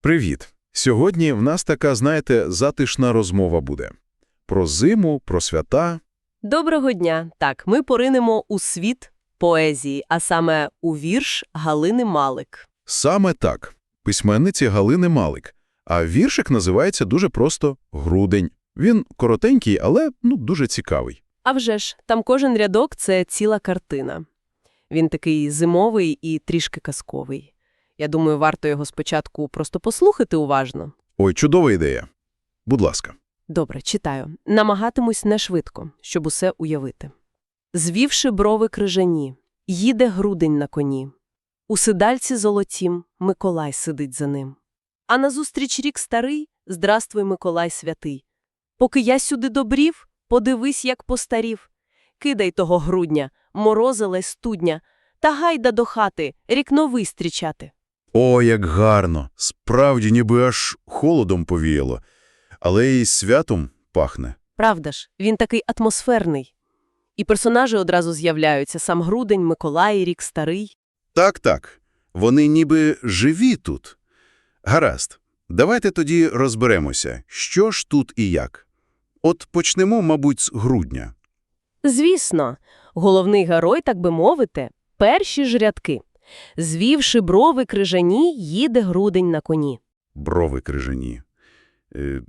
Привіт! Сьогодні в нас така, знаєте, затишна розмова буде. Про зиму, про свята. Доброго дня. Так, ми поринемо у світ поезії, а саме у вірш Галини Малик. Саме так. Письменниці Галини Малик. А віршик називається дуже просто «Грудень». Він коротенький, але ну, дуже цікавий. А вже ж, там кожен рядок – це ціла картина. Він такий зимовий і трішки казковий. Я думаю, варто його спочатку просто послухати уважно. Ой, чудова ідея. Будь ласка. Добре, читаю. Намагатимусь не швидко, щоб усе уявити. Звівши брови крижані, їде грудень на коні. У сидальці золотім Миколай сидить за ним. А назустріч рік старий, здравствуй, Миколай святий. Поки я сюди добрів, подивись, як постарів. Кидай того грудня, морозилась студня, та гайда до хати, рік новий зустрічати. О, як гарно! Справді, ніби аж холодом повіяло. Але і святом пахне. Правда ж, він такий атмосферний. І персонажі одразу з'являються – сам Грудень, Миколай, рік старий. Так-так, вони ніби живі тут. Гаразд, давайте тоді розберемося, що ж тут і як. От почнемо, мабуть, з грудня. Звісно, головний герой, так би мовити, перші ж рядки. Звівши брови крижані, їде Грудень на коні. Брови крижані. Е,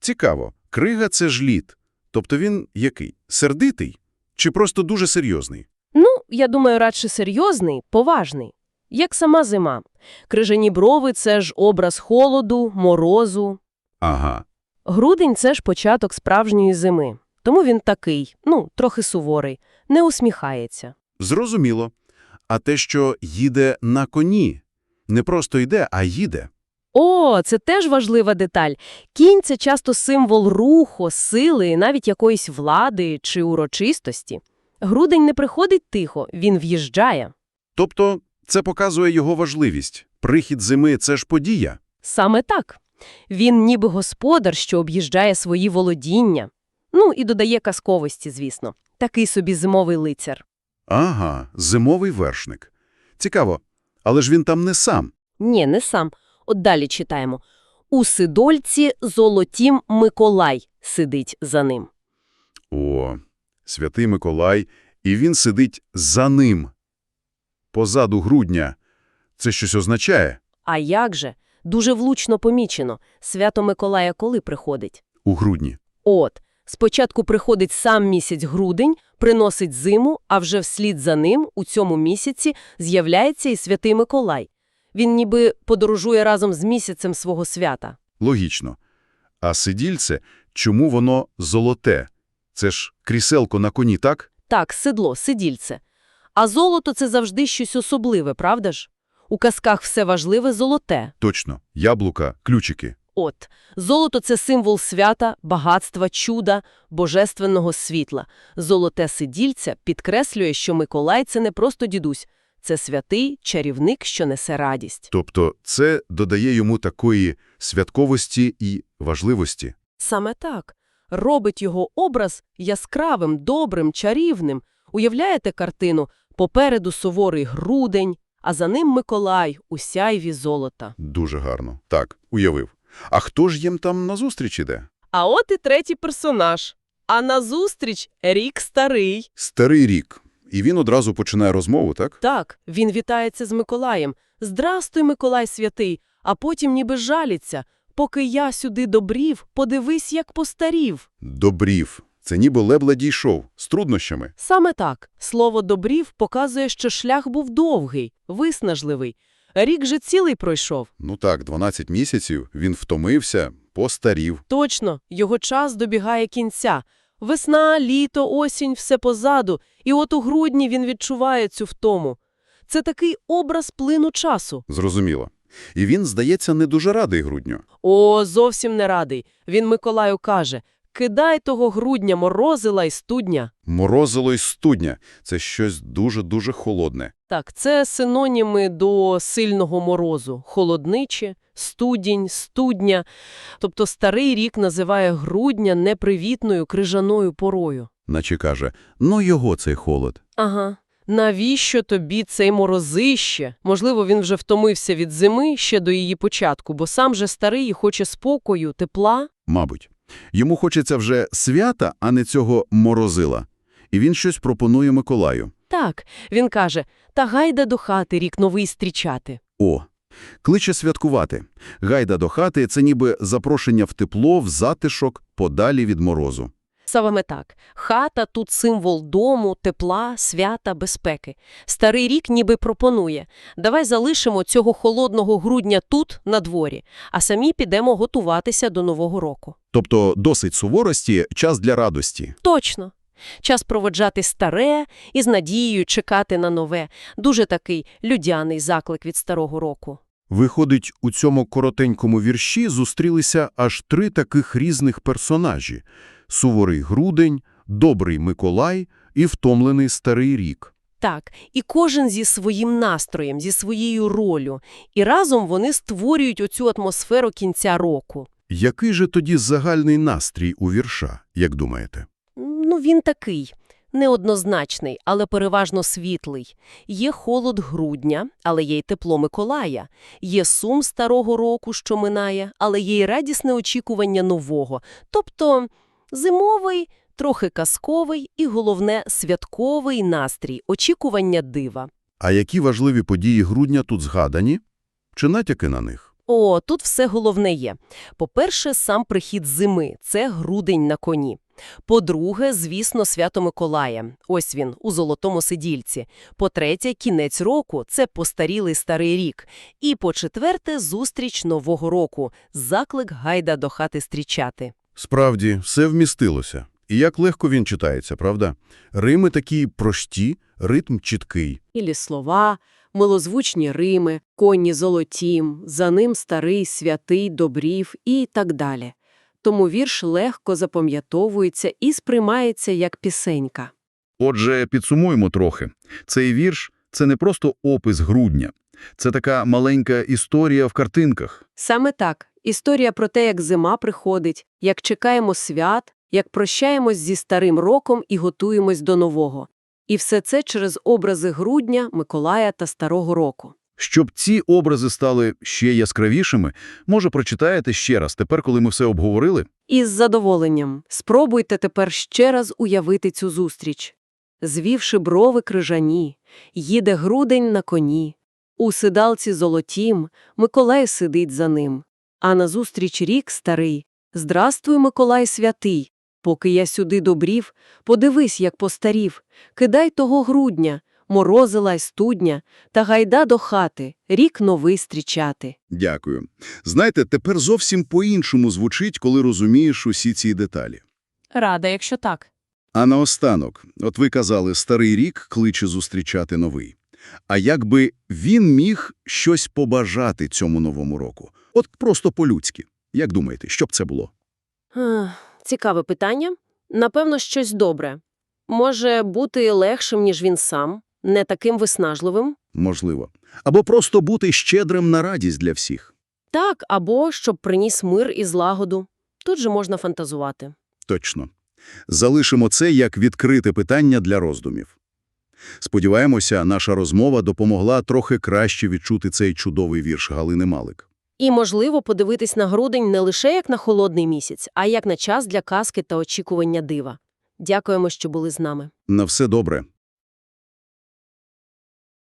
цікаво, крига – це ж лід. Тобто він який? Сердитий? Чи просто дуже серйозний? Ну, я думаю, радше серйозний, поважний. Як сама зима. Крижані брови – це ж образ холоду, морозу. Ага. Грудень – це ж початок справжньої зими. Тому він такий, ну, трохи суворий, не усміхається. Зрозуміло. А те, що їде на коні. Не просто йде, а їде. О, це теж важлива деталь. Кінь – це часто символ руху, сили, навіть якоїсь влади чи урочистості. Грудень не приходить тихо, він в'їжджає. Тобто це показує його важливість. Прихід зими – це ж подія. Саме так. Він ніби господар, що об'їжджає свої володіння. Ну, і додає казковості, звісно. Такий собі зимовий лицар. Ага, зимовий вершник. Цікаво. Але ж він там не сам. Ні, не сам. От далі читаємо. У Сидольці золотім Миколай сидить за ним. О, святий Миколай, і він сидить за ним. Позаду грудня. Це щось означає? А як же? Дуже влучно помічено. Свято Миколая коли приходить? У грудні. От, спочатку приходить сам місяць грудень, приносить зиму, а вже вслід за ним у цьому місяці з'являється і святий Миколай. Він ніби подорожує разом з місяцем свого свята. Логічно. А сидільце, чому воно золоте? Це ж кріселко на коні, так? Так, седло, сидільце. А золото – це завжди щось особливе, правда ж? У казках все важливе – золоте. Точно. Яблука, ключики. От, золото – це символ свята, багатства, чуда, божественного світла. Золоте сидільця підкреслює, що Миколай – це не просто дідусь, це святий чарівник, що несе радість. Тобто це додає йому такої святковості і важливості. Саме так. Робить його образ яскравим, добрим, чарівним. Уявляєте картину? Попереду суворий грудень, а за ним Миколай у сяйві золота. Дуже гарно. Так, уявив. А хто ж їм там назустріч іде? А от і третій персонаж. А назустріч рік старий. Старий рік. І він одразу починає розмову, так? Так, він вітається з Миколаєм. «Здрастуй, Миколай святий!» А потім ніби жаліться. «Поки я сюди добрів, подивись, як постарів». Добрів. Це ніби лебла дійшов. З труднощами. Саме так. Слово «добрів» показує, що шлях був довгий, виснажливий. Рік же цілий пройшов. Ну так, 12 місяців, він втомився, постарів. Точно, його час добігає кінця. Весна, літо, осінь – все позаду, і от у грудні він відчуває цю втому. Це такий образ плину часу. Зрозуміло. І він, здається, не дуже радий грудню. О, зовсім не радий. Він Миколаю каже, кидай того грудня морозила й студня. Морозило й студня – це щось дуже-дуже холодне. Так, це синоніми до сильного морозу. Холодниче, студінь, студня. Тобто старий рік називає грудня непривітною крижаною порою. Наче каже, ну його цей холод. Ага. Навіщо тобі цей морозище? Можливо, він вже втомився від зими ще до її початку, бо сам же старий і хоче спокою, тепла. Мабуть. Йому хочеться вже свята, а не цього морозила. І він щось пропонує Миколаю. Так, він каже, та гайда до хати рік новий стрічати. О, кличе святкувати. Гайда до хати – це ніби запрошення в тепло, в затишок, подалі від морозу. Саме так. Хата – тут символ дому, тепла, свята, безпеки. Старий рік ніби пропонує. Давай залишимо цього холодного грудня тут, на дворі, а самі підемо готуватися до Нового року. Тобто досить суворості, час для радості. Точно. Час проводжати старе і з надією чекати на нове. Дуже такий людяний заклик від старого року. Виходить, у цьому коротенькому вірші зустрілися аж три таких різних персонажі – суворий грудень, добрий Миколай і втомлений старий рік. Так, і кожен зі своїм настроєм, зі своєю ролью. І разом вони створюють оцю атмосферу кінця року. Який же тоді загальний настрій у вірша, як думаєте? Ну, він такий. Неоднозначний, але переважно світлий. Є холод грудня, але є й тепло Миколая. Є сум старого року, що минає, але є й радісне очікування нового. Тобто зимовий, трохи казковий і, головне, святковий настрій, очікування дива. А які важливі події грудня тут згадані? Чи натяки на них? О, тут все головне є. По-перше, сам прихід зими – це грудень на коні. По-друге, звісно, свято Миколая. Ось він, у золотому сидільці. По-третє, кінець року – це постарілий старий рік. І по-четверте, зустріч Нового року – заклик гайда до хати стрічати. Справді, все вмістилося. І як легко він читається, правда? Рими такі прості, ритм чіткий. Ілі слова, милозвучні рими, коні золотім, за ним старий, святий, добрів і так далі. Тому вірш легко запам'ятовується і сприймається як пісенька. Отже, підсумуємо трохи. Цей вірш – це не просто опис грудня. Це така маленька історія в картинках. Саме так. Історія про те, як зима приходить, як чекаємо свят, як прощаємось зі старим роком і готуємось до нового. І все це через образи грудня, Миколая та Старого року. Щоб ці образи стали ще яскравішими, може, прочитаєте ще раз, тепер, коли ми все обговорили? Із задоволенням спробуйте тепер ще раз уявити цю зустріч. Звівши брови крижані, їде грудень на коні. У сидалці золотім Миколай сидить за ним. А назустріч рік старий. Здрастуй, Миколай святий. Поки я сюди добрів, подивись, як постарів. Кидай того грудня, морозила й студня, та гайда до хати, рік новий стрічати. Дякую. Знаєте, тепер зовсім по-іншому звучить, коли розумієш усі ці деталі. Рада, якщо так. А наостанок, от ви казали, старий рік кличе зустрічати новий. А як би він міг щось побажати цьому новому року? От просто по-людськи. Як думаєте, що б це було? Цікаве питання. Напевно, щось добре. Може бути легшим, ніж він сам, не таким виснажливим. Можливо. Або просто бути щедрим на радість для всіх. Так, або щоб приніс мир і злагоду. Тут же можна фантазувати. Точно. Залишимо це як відкрите питання для роздумів. Сподіваємося, наша розмова допомогла трохи краще відчути цей чудовий вірш Галини Малик. І, можливо, подивитись на грудень не лише як на холодний місяць, а як на час для казки та очікування дива. Дякуємо, що були з нами. На все добре.